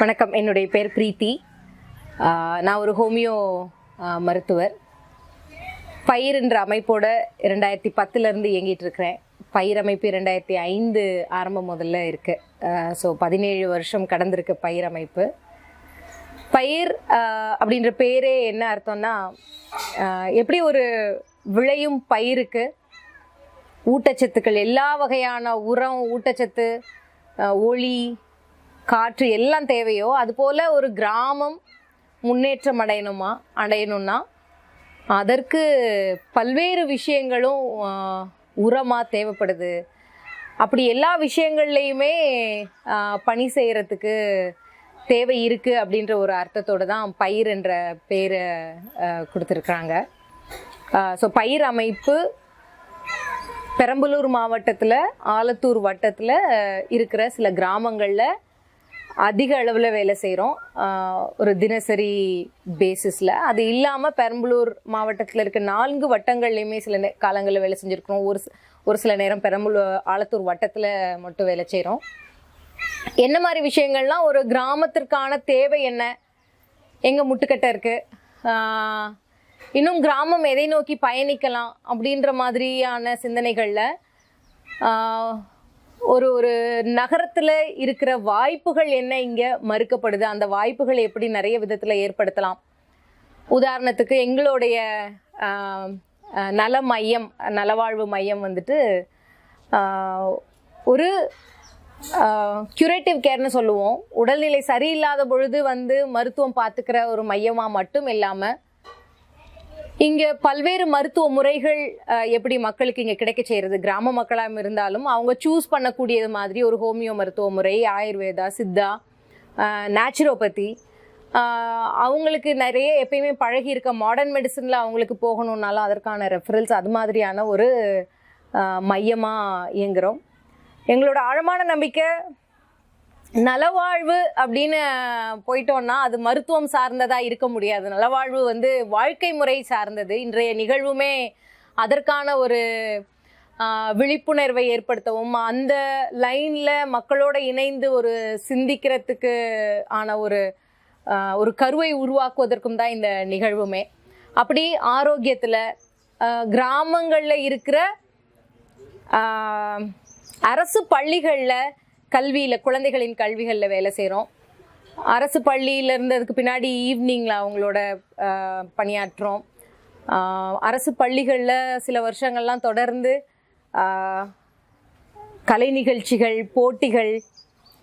வணக்கம். என்னுடைய பேர் பிரீத்தி. நான் ஒரு ஹோமியோ மருத்துவர். பயிர் என்ற அமைப்போட இரண்டாயிரத்தி பத்துலேருந்து இயங்கிட்டு இருக்கிறேன். பயிர் அமைப்பு இரண்டாயிரத்தி ஐந்து ஆரம்பம் முதல்ல இருக்குது ஸோ பதினேழு வருஷம் கடந்திருக்கு பயிர் அமைப்பு. பயிர் அப்படின்ற பேரே என்ன அர்த்தம்னா எப்படி ஒரு விளையும் பயிருக்கு ஊட்டச்சத்துக்கள் எல்லா வகையான உரம் ஊட்டச்சத்து ஒளி காற்று எல்லாம் தேவையோ அதுபோல் ஒரு கிராமம் முன்னேற்றம் அடையணுமா அடையணும்னா அதற்கு பல்வேறு விஷயங்களும் உரமாக தேவைப்படுது. அப்படி எல்லா விஷயங்கள்லையுமே பணி செய்கிறதுக்கு தேவை இருக்குது அப்படின்ற ஒரு அர்த்தத்தோடு தான் பயிர் என்ற பேரை கொடுத்துருக்குறாங்க. ஸோ பயிர் அமைப்பு பெரம்பலூர் மாவட்டத்தில் ஆலத்தூர் வட்டத்தில் இருக்கிற சில கிராமங்களில் அதிக அளவில் வேலை செய்கிறோம் ஒரு தினசரி பேசிஸில் அது இல்லாமல் பெரம்பலூர் மாவட்டத்தில் இருக்க நான்கு வட்டங்கள்லையுமே சில நே காலங்களில் வேலை செஞ்சுருக்கிறோம். ஒரு ஒரு சில நேரம் பெரம்பலூர் ஆலத்தூர் வட்டத்தில் மட்டும் வேலை செய்கிறோம் என்ன மாதிரி விஷயங்கள்லாம் ஒரு கிராமத்திற்கான தேவை என்ன? எங்கே முட்டுக்கட்டை இருக்குது இன்னும் கிராமம் எதை நோக்கி பயணிக்கலாம் அப்படின்ற மாதிரியான சிந்தனைகளில் ஒரு ஒரு நகரத்தில் இருக்கிற வாய்ப்புகள் என்ன இங்கே மறுக்கப்படுது? அந்த வாய்ப்புகளை எப்படி நிறைய விதத்தில் ஏற்படுத்தலாம்? உதாரணத்துக்கு எங்களுடைய நல மையம் நலவாழ்வு மையம் வந்துட்டு ஒரு க்யூரேட்டிவ் கேர்னு சொல்லுவோம். உடல்நிலை சரியில்லாத பொழுது வந்து மருத்துவம் பார்த்துக்கிற ஒரு மையமாக மட்டும் இல்லாமல் இங்கே பல்வேறு மருத்துவ முறைகள் எப்படி மக்களுக்கு இங்கே கிடைக்க செய்கிறது கிராம மக்களாக இருந்தாலும் அவங்க சூஸ் பண்ணக்கூடியது மாதிரி ஒரு ஹோமியோ மருத்துவ முறை ஆயுர்வேதா சித்தா நேச்சுரோபதி அவங்களுக்கு நிறைய எப்பயுமே பழகி இருக்க மாடர்ன் மெடிசனில் அவங்களுக்கு போகணுன்னாலும் அதற்கான ரெஃபரன்ஸ் அது மாதிரியான ஒரு மையமாக இயங்குகிறோம் எங்களோட ஆழமான நம்பிக்கை நலவாழ்வு அப்படின்னு போயிட்டோம்னா அது மருத்துவம் சார்ந்ததாக இருக்க முடியாது. நலவாழ்வு வந்து வாழ்க்கை முறை சார்ந்தது. இன்றைய நிகழ்வுமே அதற்கான ஒரு விழிப்புணர்வை ஏற்படுத்தவும் அந்த லைனில் மக்களோட இணைந்து ஒரு சிந்திக்கிறதுக்கு ஆன ஒரு ஒரு கருவை உருவாக்குவதற்கும் தான் இந்த நிகழ்வுமே. அப்படி ஆரோக்கியத்தில் கிராமங்களில் இருக்கிற அரசு பள்ளிகளில் கல்வியில் குழந்தைகளின் கல்விகளில் வேலை செய்கிறோம் அரசு பள்ளியில் இருந்ததுக்கு பின்னாடி ஈவினிங்கில் அவங்களோட பணியாற்றுறோம். அரசு பள்ளிகளில் சில வருஷங்கள்லாம் தொடர்ந்து கலை நிகழ்ச்சிகள் போட்டிகள்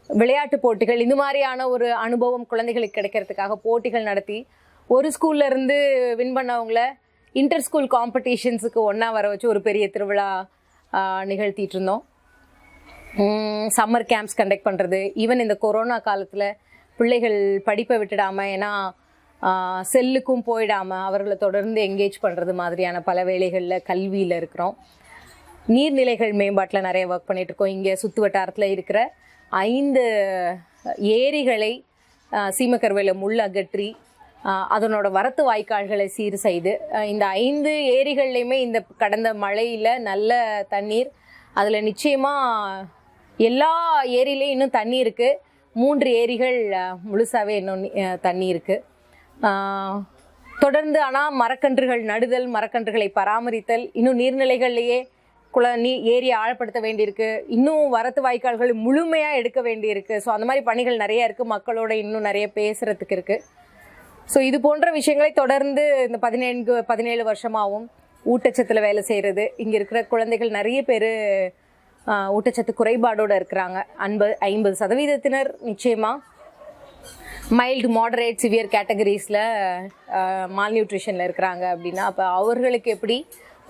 விளையாட்டு போட்டிகள் இந்த மாதிரியான ஒரு அனுபவம் குழந்தைகளுக்கு கிடைக்கிறதுக்காக போட்டிகள் நடத்தி ஒரு ஸ்கூல்ல இருந்து வின் பண்ணவங்கள இன்டர் ஸ்கூல் காம்படிஷன்ஸுக்கு ஒன்றா வர வச்சு ஒரு பெரிய திருவிழா நிகழ்த்திட்டு இருந்தோம். சம்மர் கேம்ப்ஸ் கண்டக்ட் பண்ணுறது ஈவன் இந்த கொரோனா காலத்தில் பிள்ளைகள் படிப்பை விட்டுடாமல் ஏன்னா செல்லுக்கும் போயிடாமல் அவர்களை தொடர்ந்து எங்கேஜ் பண்ணுறது மாதிரியான பல வேலைகளில் கல்வியில் இருக்கிறோம். நீர்நிலைகள் மேம்பாட்டில் நிறைய ஒர்க் பண்ணிகிட்ருக்கோம் இருக்கோம். இங்கே சுற்று வட்டாரத்தில் இருக்கிற ஐந்து ஏரிகளை சீமக்கருவையில் முள் அகற்றி அதனோட வரத்து வாய்க்கால்களை சீர் செய்து இந்த ஐந்து ஏரிகள்லையுமே இந்த கடந்த மழையில் நல்ல தண்ணீர் அதில் நிச்சயமாக எல்லா ஏரியிலையும் இன்னும் தண்ணி இருக்குது மூன்று ஏரிகள் முழுசாகவே இன்னும் தண்ணி இருக்குது தொடர்ந்து ஆனால் மரக்கன்றுகள் நடுதல் மரக்கன்றுகளை பராமரித்தல் இன்னும் நீர்நிலைகள்லேயே குள நீ ஏரியை ஆழப்படுத்த வேண்டியிருக்கு. இன்னும் வரத்து வாய்க்கால்கள் முழுமையாக எடுக்க வேண்டியிருக்கு. ஸோ அந்த மாதிரி பணிகள் நிறைய இருக்குது மக்களோட இன்னும் நிறைய பேசுகிறதுக்கு இருக்குது ஸோ இது போன்ற விஷயங்களை தொடர்ந்து இந்த பதினேழு பதினேழு வருஷமாகவும் ஊட்டச்சத்தில் வேலை செய்கிறது இங்கே இருக்கிற குழந்தைகள் நிறைய பேர் ஊட்டச்சத்து குறைபாடோடு இருக்கிறாங்க. அன்பது ஐம்பது சதவீதத்தினர் நிச்சயமாக மைல்டு மாடரேட் சிவியர் கேட்டகரிஸில் மால் நியூட்ரிஷனில் இருக்கிறாங்க அப்படின்னா அப்போ அவர்களுக்கு எப்படி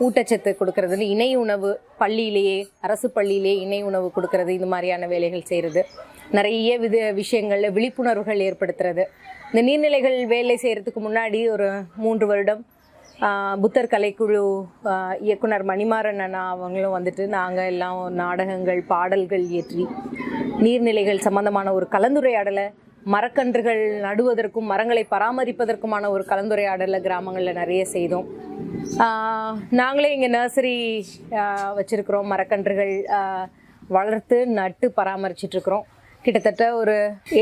ஊட்டச்சத்து கொடுக்கறதுன்னு இணை உணவு பள்ளியிலேயே அரசு பள்ளியிலேயே இணை உணவு கொடுக்கறது இந்த மாதிரியான வேலைகள் செய்கிறது நிறைய வித விஷயங்களில் விழிப்புணர்வுகள் ஏற்படுத்துறது. இந்த நீர்நிலைகள் வேலை செய்கிறதுக்கு முன்னாடி ஒரு மூன்று வருடம் புத்தர் கலைக்குழு இயக்குனர் மணிமாறன் அண்ணா அவங்களும் வந்துட்டு நாங்கள் எல்லாம் நாடகங்கள் பாடல்கள் இயற்றி நீர்நிலைகள் சம்பந்தமான ஒரு கலந்துரையாடலை மரக்கன்றுகள் நடுவதற்கும் மரங்களை பராமரிப்பதற்குமான ஒரு கலந்துரையாடலை கிராமங்களில் நிறைய செய்தோம். நாங்களே இங்கே நர்சரி வச்சுருக்கிறோம் மரக்கன்றுகள் வளர்த்து நட்டு பராமரிச்சிட்ருக்கிறோம். கிட்டத்தட்ட ஒரு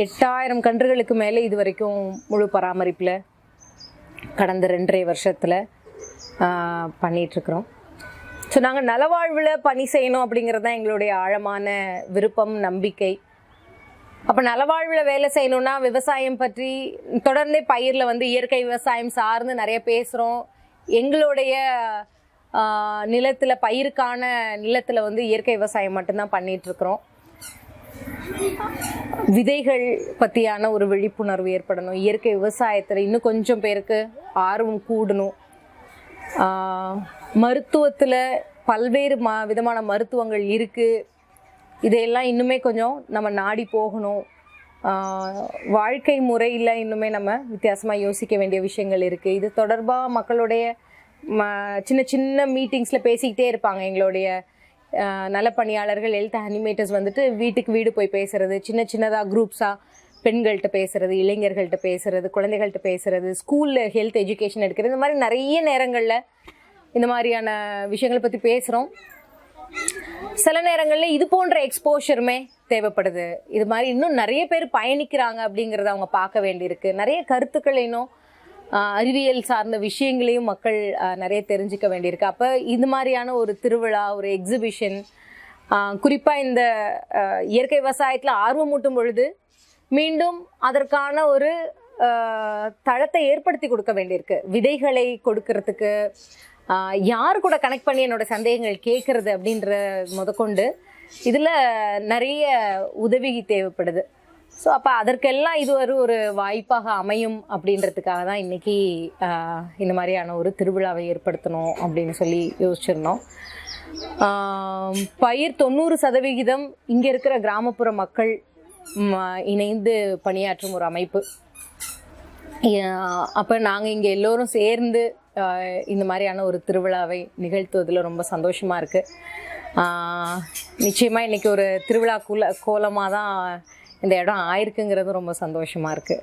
எட்டாயிரம் கன்றுகளுக்கு மேலே இது வரைக்கும் முழு பராமரிப்பில் கடந்த ரெண்டரை வருஷத்தில் பண்ணிகிட்ருக்குறோம் ஸோ நாங்கள் நலவாழ்வில் பணி செய்யணும் அப்படிங்கிறது தான் எங்களுடைய ஆழமான விருப்பம் நம்பிக்கை. அப்போ நலவாழ்வில் வேலை செய்யணும்னா விவசாயம் பற்றி தொடர்ந்தே பயிரில் வந்து இயற்கை விவசாயம் சார்ந்து நிறைய பேசுகிறோம் எங்களுடைய நிலத்தில் பயிருக்கான நிலத்தில் வந்து இயற்கை விவசாயம் மட்டும்தான் பண்ணிகிட்ருக்குறோம் விதைகள் பற்றியான ஒரு விழிப்புணர்வு ஏற்படணும். இயற்கை விவசாயத்தில் இன்னும் கொஞ்சம் பேருக்கு ஆர்வம் கூடணும். மருத்துவத்தில் பல்வேறு ம விதமான மருத்துவங்கள் இருக்குது இதையெல்லாம் இன்னுமே கொஞ்சம் நம்ம நாடி போகணும். வாழ்க்கை முறையில் இன்னுமே நம்ம வித்தியாசமாக யோசிக்க வேண்டிய விஷயங்கள் இருக்குது இது தொடர்பாக மக்களுடைய ம சின்ன சின்ன மீட்டிங்ஸில் பேசிக்கிட்டே இருப்பாங்க எங்களுடைய நலப்பணியாளர்கள் ஹெல்த் அனிமேட்டர்ஸ் வந்துட்டு வீட்டுக்கு வீடு போய் பேசுறது சின்ன சின்னதாக குரூப்ஸாக பெண்கள்கிட்ட பேசுறது இளைஞர்கள்ட்ட பேசுறது குழந்தைகள்கிட்ட பேசுறது ஸ்கூலில் ஹெல்த் எஜுகேஷன் எடுக்கிறது இந்த மாதிரி நிறைய நேரங்களில் இந்த மாதிரியான விஷயங்களை பற்றி பேசுகிறோம் சில நேரங்களில் இது போன்ற எக்ஸ்போஷருமே தேவைப்படுது. இது மாதிரி இன்னும் நிறைய பேர் பயணிக்கிறாங்க அப்படிங்கிறத அவங்க பார்க்க வேண்டியிருக்கு. நிறைய கருத்துக்களை இன்னும் அறிவியல் சார்ந்த விஷயங்களையும் மக்கள் நிறைய தெரிஞ்சுக்க வேண்டியிருக்கு. அப்போ இது மாதிரியான ஒரு திருவிழா ஒரு எக்ஸிபிஷன் குறிப்பாக இந்த இயற்கை விவசாயத்தில் ஆர்வமூட்டும் பொழுது மீண்டும் அதற்கான ஒரு தளத்தை ஏற்படுத்தி கொடுக்க வேண்டியிருக்கு. விதைகளை கொடுக்கறதுக்கு யார் கூட கனெக்ட் பண்ணி என்னோட சந்தேகங்கள் கேட்கறது அப்படின்ற முதற்கொண்டு இதில் நிறைய உதவி தேவைப்படுது. ஸோ அப்போ அதற்கெல்லாம் இது ஒரு ஒரு வாய்ப்பாக அமையும் அப்படின்றதுக்காக தான் இன்றைக்கி இந்த மாதிரியான ஒரு திருவிழாவை ஏற்படுத்தணும் அப்படின்னு சொல்லி யோசிச்சிருந்தோம். பயிர் தொண்ணூறு சதவிகிதம் இங்கே இருக்கிற கிராமப்புற மக்கள் இணைந்து பணியாற்றும் ஒரு அமைப்பு. அப்போ நாங்கள் இங்கே எல்லோரும் சேர்ந்து இந்த மாதிரியான ஒரு திருவிழாவை நிகழ்த்துவதில் ரொம்ப சந்தோஷமாக இருக்குது நிச்சயமாக இன்றைக்கி ஒரு திருவிழா கூல கோலமாக தான் இந்த இடம் ஆயிருக்குங்கிறது ரொம்ப சந்தோஷமாக இருக்குது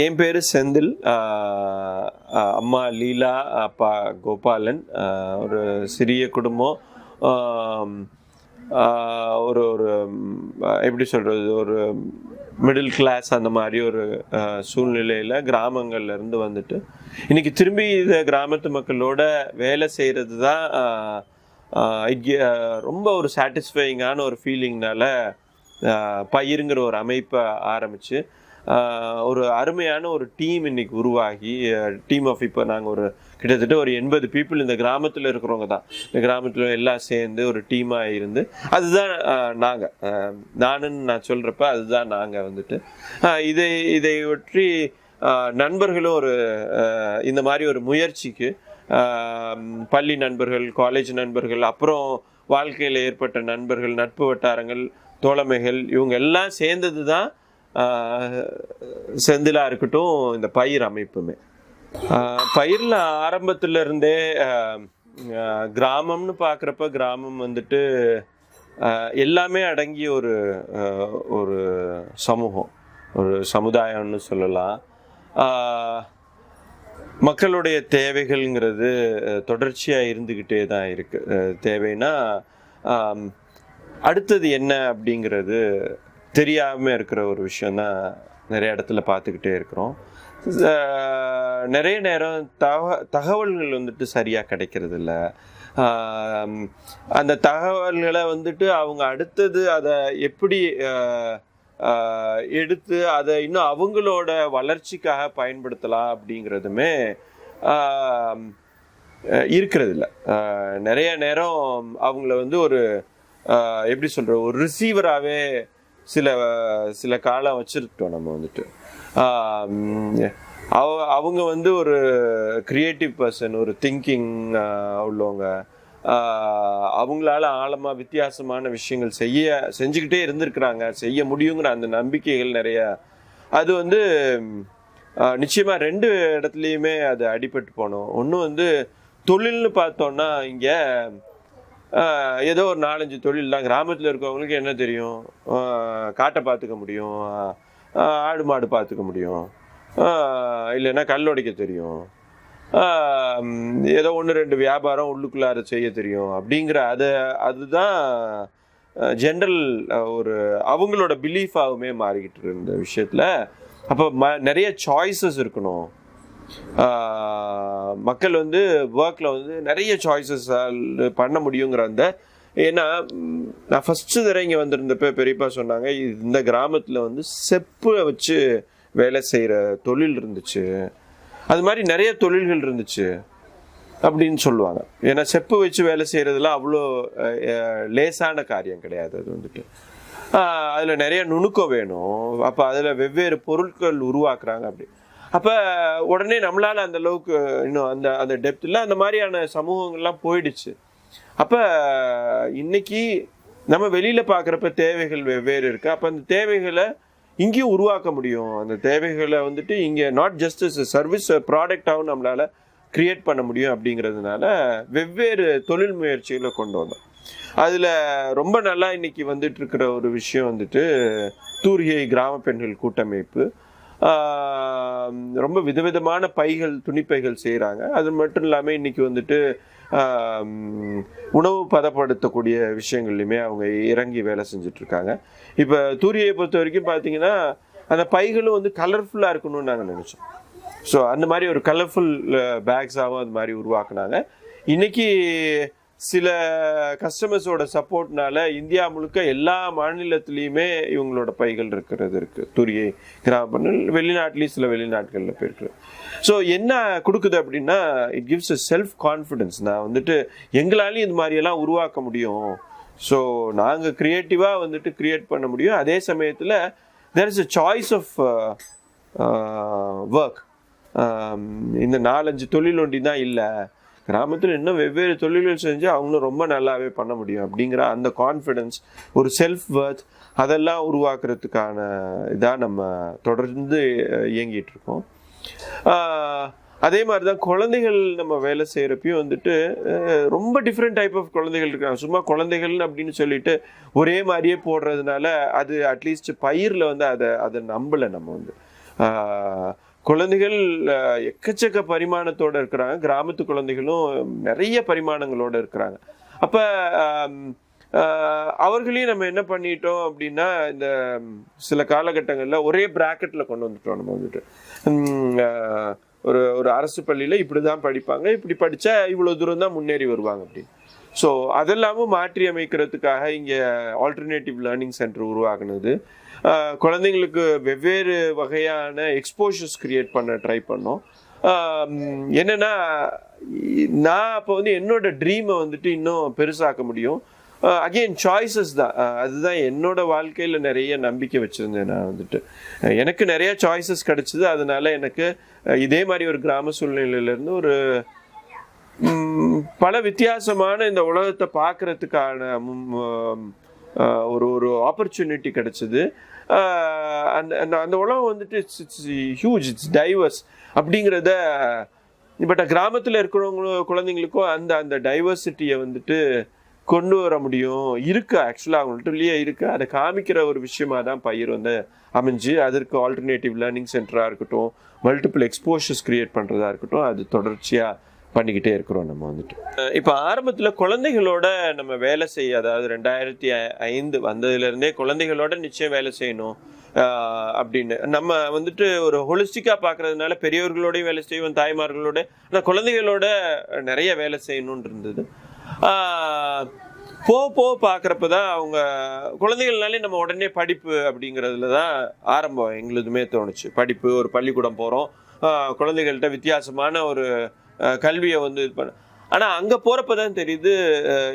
என் பேர் செந்தில். அம்மா லீலா அப்பா கோபாலன் ஒரு சிறிய குடும்பம். ஒரு ஒரு எப்படி சொல்கிறது ஒரு மிடில் கிளாஸ் அந்த மாதிரி ஒரு சூழ்நிலையில் கிராமங்கள்ல இருந்து வந்துட்டு இன்னைக்கு திரும்பி இந்த கிராமத்து மக்களோட வேலை செய்கிறது தான் ரொம்ப ஒரு சாட்டிஸ்ஃபையிங்கான ஒரு ஃபீலிங்னால பயிருங்கிற ஒரு அமைப்பை ஆரம்பித்து ஒரு அருமையான ஒரு டீம் இன்னைக்கு உருவாகி டீம் ஆஃப் இப்போ நாங்கள் ஒரு கிட்டத்தட்ட ஒரு எண்பது பீப்புள் இந்த கிராமத்தில் இருக்கிறவங்க தான். இந்த கிராமத்தில் எல்லாம் சேர்ந்து ஒரு டீமாக இருந்து அதுதான் நாங்கள் நானுன்னு நான் சொல்கிறப்ப அதுதான் நாங்கள் வந்துட்டு. இதை இதை ஒற்றி நண்பர்களும் ஒரு இந்த மாதிரி ஒரு முயற்சிக்கு பள்ளி நண்பர்கள் காலேஜ் நண்பர்கள் அப்புறம் வாழ்க்கையில் ஏற்பட்ட நண்பர்கள் நட்பு வட்டாரங்கள் தோழமைகள் இவங்க எல்லாம் சேர்ந்தது தான் செந்திலாக இருக்கட்டும் இந்த பயிர் அமைப்புமே. பயிரில் பயிர்ல இருந்தே கிராமம்னு பார்க்குறப்ப கிராமம் வந்துட்டு எல்லாமே அடங்கிய ஒரு ஒரு சமூகம் ஒரு சமுதாயம்னு சொல்லலாம். மக்களுடைய தேவைகள்ங்கிறது தொடர்ச்சியாக இருந்துக்கிட்டே தான் இருக்குது தேவைன்னா அடுத்தது என்ன அப்படிங்கிறது தெரியாமல் இருக்கிற ஒரு விஷயம் தான் நிறைய இடத்துல பார்த்துக்கிட்டே இருக்கிறோம். நிறைய நேரம் தக தகவல்கள் வந்துட்டு சரியாக கிடைக்கிறது இல்லை. அந்த தகவல்களை வந்துட்டு அவங்க அடுத்தது அதை எப்படி எடுத்து அதை இன்னும் அவங்களோட வளர்ச்சிக்காக பயன்படுத்தலாம் அப்படிங்கிறதுமே இருக்கிறதில்ல இருக்கிறது இல்லை. நிறைய நேரம் அவங்கள வந்து ஒரு எப்படி சொல்கிற ஒரு ரிசீவராகவே சில சில காலம் வச்சுருக்கோம் நம்ம வந்துட்டு. அவ அவங்க வந்து ஒரு க்ரியேட்டிவ் பர்சன் ஒரு திங்கிங் உள்ளவங்க. அவங்களால ஆழமாக வித்தியாசமான விஷயங்கள் செய்ய செஞ்சுக்கிட்டே இருந்திருக்கிறாங்க. செய்ய முடியுங்கிற அந்த நம்பிக்கைகள் நிறைய. அது வந்து நிச்சயமாக ரெண்டு இடத்துலையுமே அது அடிபட்டு போனோம். ஒன்று வந்து தொழில்னு பார்த்தோன்னா இங்கே ஏதோ ஒரு நாலஞ்சு தொழில் தான் கிராமத்தில் இருக்கவங்களுக்கு என்ன தெரியும்? காட்டை பார்த்துக்க முடியும். ஆடு மாடு பார்த்துக்க முடியும். இல்லைன்னா கல் உடைக்க தெரியும். ஏதோ ஒன்று ரெண்டு வியாபாரம் உள்ளுக்குள்ளார செய்ய தெரியும். அப்படிங்கிற அதை அதுதான் ஜென்ரல் ஒரு அவங்களோட பிலீஃபாகவுமே மாறிக்கிட்டு இருந்த விஷயத்தில். அப்போ ம நிறைய சாய்ஸஸ் இருக்கணும். மக்கள் வந்து ஒர்க்கில் வந்து நிறைய சாய்ஸஸ் பண்ண முடியுங்கிற அந்த ஏன்னா நான் ஃபஸ்ட்டு தடவை இங்கே வந்திருந்தப்ப பெரியப்பா சொன்னாங்க இந்த கிராமத்தில் வந்து செப்பை வச்சு வேலை செய்கிற தொழில் இருந்துச்சு. அது மாதிரி நிறைய தொழில்கள் இருந்துச்சு அப்படின்னு சொல்லுவாங்க. ஏன்னா செப்பு வச்சு வேலை செய்கிறதுலாம் அவ்வளோ லேசான காரியம் கிடையாது அது வந்துட்டு. அதில் நிறைய நுணுக்கம் வேணும். அப்போ அதில் வெவ்வேறு பொருட்கள் உருவாக்குறாங்க அப்படி. அப்போ உடனே நம்மளால் அந்த அளவுக்கு இன்னும் அந்த அந்த டெப்த்தில் அந்த மாதிரியான சமூகங்கள்லாம் போயிடுச்சு. அப்போ இன்னைக்கு நம்ம வெளியில் பார்க்குறப்ப தேவைகள் வெவ்வேறு இருக்குது அப்போ அந்த தேவைகளை இங்கேயும் உருவாக்க முடியும். அந்த தேவைகளை வந்துட்டு இங்கே நாட் ஜஸ்ட் சர்வீஸ் ப்ராடக்டாகவும் நம்மளால கிரியேட் பண்ண முடியும் அப்படிங்கிறதுனால வெவ்வேறு தொழில் முயற்சிகளை கொண்டு வந்தோம். அதில் ரொம்ப நல்லா இன்னைக்கு வந்துட்டு இருக்கிற ஒரு விஷயம் வந்துட்டு தூரிகை கிராம பெண்கள் கூட்டமைப்பு. ரொம்ப விதவிதமான பைகள் துணிப்பைகள் செய்கிறாங்க அது மட்டும் இல்லாமல் இன்றைக்கி வந்துட்டு உணவு பதப்படுத்தக்கூடிய விஷயங்கள்லையுமே அவங்க இறங்கி வேலை செஞ்சிட்ருக்காங்க. இப்போ தூரியை பொறுத்த வரைக்கும் பார்த்தீங்கன்னா அந்த பைகளும் வந்து கலர்ஃபுல்லாக இருக்கணும்னு நாங்கள் நினச்சோம். ஸோ அந்த மாதிரி ஒரு கலர்ஃபுல் பேக்ஸாகவும் அது மாதிரி உருவாக்குனாங்க. இன்னைக்கு சில கஸ்டமர்ஸோட சப்போர்ட்னால இந்தியா முழுக்க எல்லா மாநிலத்திலையுமே இவங்களோட பைகள் இருக்கிறது இருக்கு. துரியை கிராமங்கள் வெளிநாட்டிலையும் சில வெளிநாட்களில் போயிருக்கு. ஸோ என்ன கொடுக்குது அப்படின்னா it gives a self confidence நான் வந்துட்டு எங்களாலையும் இது மாதிரியெல்லாம் உருவாக்க முடியும். ஸோ நாங்கள் க்ரியேட்டிவாக வந்துட்டு க்ரியேட் பண்ண முடியும். அதே சமயத்தில் there is a choice of work இந்த நாலஞ்சு தொழில் ஒண்டி தான் இல்லை. கிராமத்தில் இன்னும் வெவ்வேறு தொழில்கள் செஞ்சு அவங்களும் ரொம்ப நல்லாவே பண்ண முடியும் அப்படிங்கிற அந்த கான்ஃபிடென்ஸ் ஒரு செல்ஃப் வர்த் அதெல்லாம் உருவாக்குறதுக்கான இதாக நம்ம தொடர்ந்து இயங்கிட்டு இருக்கோம். அதே மாதிரி தான் குழந்தைகள் நம்ம வேலை செய்கிறப்பையும் வந்துட்டு ரொம்ப டிஃப்ரெண்ட் டைப் ஆஃப் குழந்தைகள் இருக்காங்க. சும்மா குழந்தைகள் அப்படின்னு சொல்லிட்டு ஒரே மாதிரியே போடுறதுனால அது அட்லீஸ்ட் பயிரில் வந்து அதை அதை நம்பலை நம்ம வந்து. குழந்தைகள் எக்கச்சக்க பரிமாணத்தோடு இருக்கிறாங்க. கிராமத்து குழந்தைகளும் நிறைய பரிமாணங்களோடு இருக்கிறாங்க. அப்போ அவர்களையும் நம்ம என்ன பண்ணிட்டோம் அப்படின்னா இந்த சில காலகட்டங்களில் ஒரே ப்ராக்கெட்டில் கொண்டு வந்துட்டோம் நம்ம வந்துட்டு. ஒரு ஒரு அரசு பள்ளியில இப்படிதான் படிப்பாங்க. இப்படி படித்தா இவ்வளோ தூரம் தான் முன்னேறி வருவாங்க அப்படின்னு. ஸோ அதெல்லாமும் மாற்றி அமைக்கிறதுக்காக இங்கே ஆல்டர்னேட்டிவ் லேர்னிங் சென்டர் உருவாகினது குழந்தைங்களுக்கு வெவ்வேறு வகையான எக்ஸ்போஷர்ஸ் கிரியேட் பண்ண ட்ரை பண்ணோம். ஆஹ் என்னன்னா நான் அப்போ வந்து என்னோட ட்ரீமை வந்துட்டு இன்னும் பெருசாக்க முடியும். அகெயின் சாய்ஸஸ் தான். அதுதான் என்னோட வாழ்க்கையில் நிறைய நம்பிக்கை வச்சுருந்தேன் நான் வந்துட்டு. எனக்கு நிறையா சாய்ஸஸ் கிடச்சிது. அதனால எனக்கு இதே மாதிரி ஒரு கிராம சூழ்நிலையிலேருந்து ஒரு பல வித்தியாசமான இந்த உலகத்தை பார்க்குறதுக்கான ஒரு ஒரு ஆப்பர்ச்சுனிட்டி கிடைச்சது. அந்த அந்த அந்த உலகம் வந்துட்டு it's it's huge it's diverse அப்படிங்கிறத பட் கிராமத்தில் இருக்கிறவங்களும் குழந்தைங்களுக்கும் அந்த அந்த டைவர்சிட்டியை வந்துட்டு கொண்டு வர முடியும். இருக்கு ஆக்சுவலாக அவங்கள்ட்டயே இருக்கு. அதை காமிக்கிற ஒரு விஷயமா தான் பயிர் வந்து அமைஞ்சு அதற்கு ஆல்டர்னேட்டிவ் லேர்னிங் சென்டராக இருக்கட்டும் மல்டிபிள் எக்ஸ்போஷர்ஸ் கிரியேட் பண்ணுறதா இருக்கட்டும் அது தொடர்ச்சியாக பண்ணிக்கிட்டே இருக்கிறோம் நம்ம வந்துட்டு. இப்போ ஆரம்பத்தில் குழந்தைகளோட நம்ம வேலை செய்ய அதாவது ரெண்டாயிரத்தி ஐ- ஐந்து வந்ததுலேருந்தே குழந்தைகளோட நிச்சயம் வேலை செய்யணும். அப்படின்னு. நம்ம வந்துட்டு ஒரு ஹொலிஸ்டிக்காக பார்க்கறதுனால பெரியவர்களோடையும் வேலை செய்வோம் தாய்மார்களோட. ஆனால் குழந்தைகளோட நிறைய வேலை செய்யணும்னு இருந்தது. போ போக போக பார்க்குறப்ப தான் அவங்க குழந்தைகள்னாலே நம்ம உடனே படிப்பு அப்படிங்கிறதுல தான் ஆரம்பம் எங்களுதுமே தோணுச்சு. படிப்பு ஒரு பள்ளிக்கூடம் போகிறோம் குழந்தைகள்கிட்ட வித்தியாசமான ஒரு கல்வியை வந்து இது பண்ண ஆனால் அங்கே போகிறப்ப தான் தெரியுது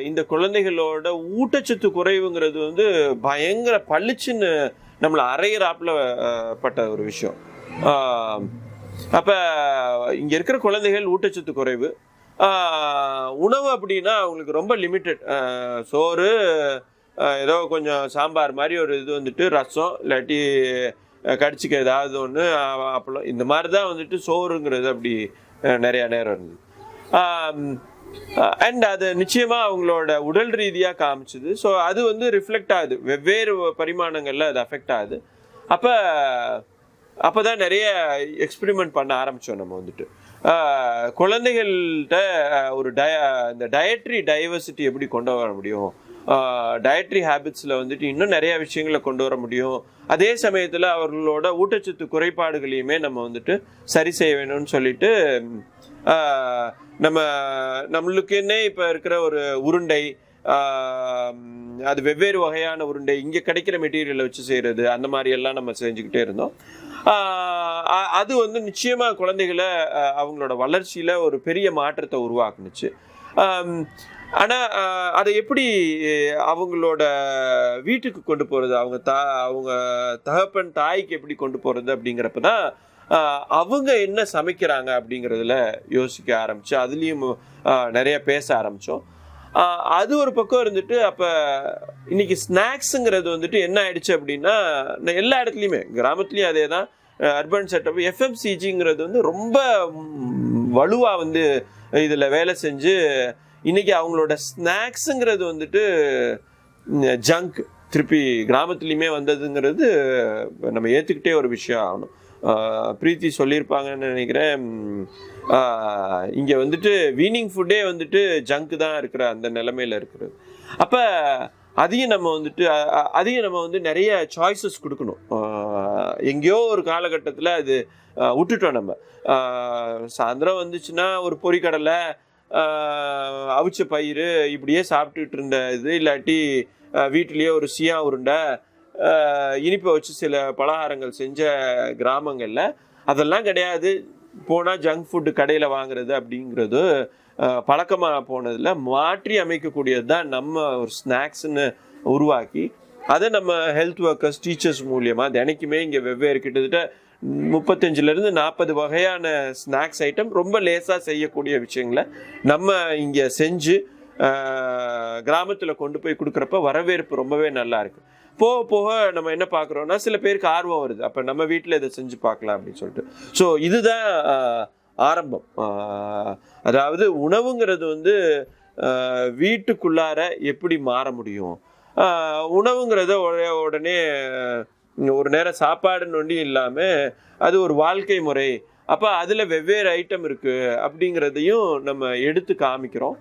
இந்த குழந்தைகளோட ஊட்டச்சத்து குறைவுங்கிறது வந்து பயங்கர பளிச்சுன்னு நம்மளை அரைகிறாப்புல பட்ட ஒரு விஷயம். அப்போ இங்கே இருக்கிற குழந்தைகள் ஊட்டச்சத்து குறைவு. உணவு அப்படின்னா அவங்களுக்கு ரொம்ப லிமிட்டட். சோறு ஏதோ கொஞ்சம் சாம்பார் மாதிரி ஒரு இது வந்துட்டு ரசம் இல்லாட்டி கடிச்சிக்க ஏதாவது ஒன்று அப்பளம் இந்த மாதிரி தான் வந்துட்டு சோறுங்கிறது அப்படி நிறைய நேரம் இருந்தது அண்ட் அது நிச்சயமா அவங்களோட உடல் ரீதியா காமிச்சுது. ஸோ அது வந்து ரிஃப்ளெக்ட் ஆகுது. வெவ்வேறு பரிமாணங்கள்ல அது அஃபெக்ட் ஆகுது. அப்ப அப்பதான் நிறைய எக்ஸ்பெரிமெண்ட் பண்ண ஆரம்பிச்சோம் நம்ம வந்துட்டு. குழந்தைகள்கிட்ட ஒரு டய இந்த டயட்ரி டைவர்சிட்டி எப்படி கொண்டு வர முடியும்? டயட்ரி ஹேபிட்ஸில் வந்துட்டு இன்னும் நிறைய விஷயங்களை கொண்டு வர முடியும். அதே சமயத்தில் அவர்களோட ஊட்டச்சத்து குறைபாடுகளையுமே நம்ம வந்துட்டு சரி செய்ய வேணும்னு சொல்லிட்டு நம்ம நம்மளுக்குன்னே இப்போ இருக்கிற ஒரு உருண்டை அது வெவ்வேறு வகையான உருண்டை இங்கே கிடைக்கிற மெட்டீரியலை வச்சு செய்கிறது அந்த மாதிரி எல்லாம் நம்ம செஞ்சுக்கிட்டே இருந்தோம். அது வந்து நிச்சயமாக குழந்தைகளை அவங்களோட வளர்ச்சியில் ஒரு பெரிய மாற்றத்தை உருவாக்குனுச்சு. ஆனால் அதை எப்படி அவங்களோட வீட்டுக்கு கொண்டு போகிறது அவங்க தா அவங்க தகப்பன் தாய்க்கு எப்படி கொண்டு போகிறது அப்படிங்கிறப்ப தான் அவங்க என்ன சமைக்கிறாங்க அப்படிங்கிறதுல யோசிக்க ஆரம்பித்தோம் அதுலேயும் நிறைய பேச ஆரம்பித்தோம் அது ஒரு பக்கம் இருந்துட்டு அப்போ இன்னைக்கு ஸ்நாக்ஸுங்கிறது வந்துட்டு என்ன ஆயிடுச்சு அப்படின்னா எல்லா இடத்துலையுமே கிராமத்துலேயும் அதே தான் அர்பன் செட்டப் எஃப்எம்சிஜிங்கிறது வந்து ரொம்ப வலுவாக வந்து இதில் வேலை செஞ்சு இன்னைக்கு அவங்களோட ஸ்நாக்ஸுங்கிறது வந்துட்டு ஜங்க் திருப்பி கிராமத்துலேயுமே வந்ததுங்கிறது நம்ம ஏற்றுக்கிட்டே ஒரு விஷயம் ஆகணும். பிரீத்தி சொல்லியிருப்பாங்கன்னு நினைக்கிறேன். இங்கே வந்துட்டு வீனிங் ஃபுட்டே வந்துட்டு ஜங்க் தான் இருக்கிற அந்த நிலமையில இருக்கிறது அப்போ அதையும் நம்ம வந்துட்டு அதையும் நம்ம வந்து நிறைய சாய்ஸஸ் கொடுக்கணும். எங்கேயோ ஒரு காலகட்டத்தில் அது விட்டுட்டோம் நம்ம. சாயந்தரம் வந்துச்சுன்னா ஒரு பொறிக்கடலை அவிச்ச பயிறு இப்படியே சாப்பிட்டுட்டு இருந்த இது இல்லாட்டி வீட்டிலேயே ஒரு சியா உருண்டை இனிப்பை வச்சு சில பலகாரங்கள் செஞ்ச கிராமங்களில் அதெல்லாம் கிடையாது. போனால் ஜங்க் ஃபுட்டு கடையில் வாங்குறது அப்படிங்கிறது பழக்கமாக போனதில் மாற்றி அமைக்கக்கூடியது தான் நம்ம ஒரு ஸ்நாக்ஸ்னு உருவாக்கி அதை நம்ம ஹெல்த் ஒர்க்கர்ஸ் டீச்சர்ஸ் மூலியமாக தினைக்குமே இங்கே வெவ்வேறு கிட்டத்தட்ட முப்பத்தஞ்சுலேருந்து நாற்பது வகையான ஸ்நாக்ஸ் ஐட்டம் ரொம்ப லேசாக செய்யக்கூடிய விஷயங்களை நம்ம இங்கே செஞ்சு கிராமத்தில் கொண்டு போய் கொடுக்குறப்ப வரவேற்பு ரொம்பவே நல்லா இருக்கு. போக போக நம்ம என்ன பார்க்குறோம்னா சில பேருக்கு ஆர்வம் வருது. அப்போ நம்ம வீட்டில் இதை செஞ்சு பார்க்கலாம் அப்படின்னு சொல்லிட்டு. ஸோ இதுதான் ஆரம்பம். அதாவது உணவுங்கிறது வந்து வீட்டுக்குள்ளார எப்படி மாற முடியும்? உணவுங்கிறத உடனே ஒரு நேரம் சாப்பாடுன்னு ஒண்டி இல்லாமல் அது ஒரு வாழ்க்கை முறை. அப்போ அதில் வெவ்வேறு ஐட்டம் இருக்குது அப்படிங்கிறதையும் நம்ம எடுத்து காமிக்கிறோம்.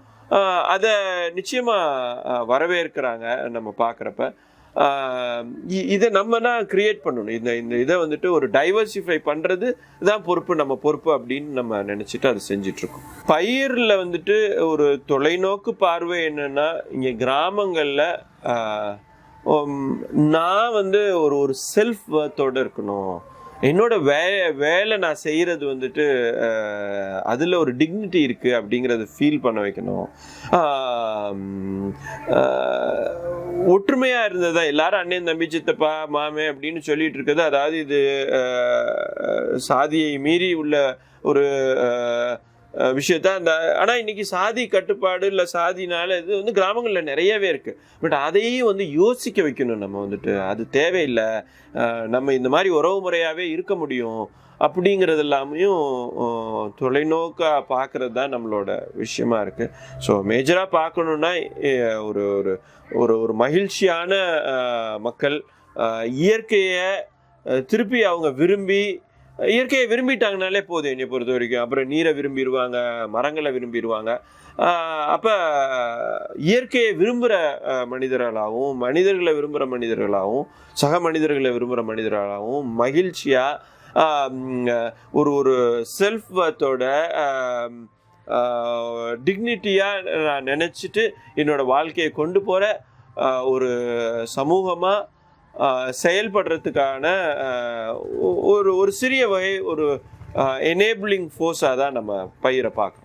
அதை நிச்சயமாக வரவேற்கிறாங்க நம்ம பார்க்குறப்ப இதை நம்ம தான் கிரியேட் பண்ணணும். இந்த இந்த இதை வந்துட்டு ஒரு டைவர்சிஃபை பண்ணுறது தான் பொறுப்பு நம்ம பொறுப்பு அப்படின்னு நம்ம நினச்சிட்டு அதை செஞ்சிட்ருக்கோம். பயிரில் வந்துட்டு ஒரு தொலைநோக்கு பார்வை என்னென்னா இங்கே கிராமங்களில் Um, நான் வந்து ஒரு ஒரு செல்ஃப் ஒர்த்தோடு இருக்கணும். என்னோட வே வேலை நான் செய்கிறது வந்துட்டு அதில் ஒரு டிக்னிட்டி இருக்குது அப்படிங்கிறத ஃபீல் பண்ண வைக்கணும். ஒற்றுமையாக இருந்ததா? எல்லாரும் அண்ணன் தம்பி சித்தப்பா மாமே அப்படின்னு சொல்லிட்டு இருக்குது அதாவது இது சாதியை மீறி உள்ள ஒரு விஷயத்த அந்த ஆனால் இன்னைக்கு சாதி கட்டுப்பாடு இல்லை சாதினால இது வந்து கிராமங்களில் நிறையவே இருக்குது பட் அதையும் வந்து யோசிக்க வைக்கணும் நம்ம வந்துட்டு. அது தேவையில்லை. நம்ம இந்த மாதிரி உறவு முறையாகவே இருக்க முடியும் அப்படிங்கிறது எல்லாமையும் தொலைநோக்காக பார்க்குறது தான் நம்மளோட விஷயமா இருக்குது ஸோ மேஜராக பார்க்கணுன்னா ஒரு ஒரு ஒரு ஒரு மகிழ்ச்சியான மக்கள் இயற்கையை திருப்பி அவங்க விரும்பி இயற்கையை விரும்பிட்டாங்கனாலே போதும் என்னை பொறுத்த வரைக்கும். அப்புறம் நீரை விரும்பிடுவாங்க மரங்களை விரும்பிடுவாங்க அப்போ இயற்கையை விரும்புகிற மனிதர்களாகவும் மனிதர்களை விரும்புகிற மனிதர்களாகவும் சக மனிதர்களை விரும்புகிற மனிதர்களாகவும் மகிழ்ச்சியாக ஒரு ஒரு செல்ஃப் டிக்னிட்டியாக நான் நினச்சிட்டு என்னோடய வாழ்க்கையை கொண்டு போகிற ஒரு சமூகமாக செயல்படுறதுக்கான ஒரு ஒரு சிறிய வகை ஒரு எனேபிளிங் ஃபோர்ஸாக தான் நம்ம பயிரை பார்க்குறோம்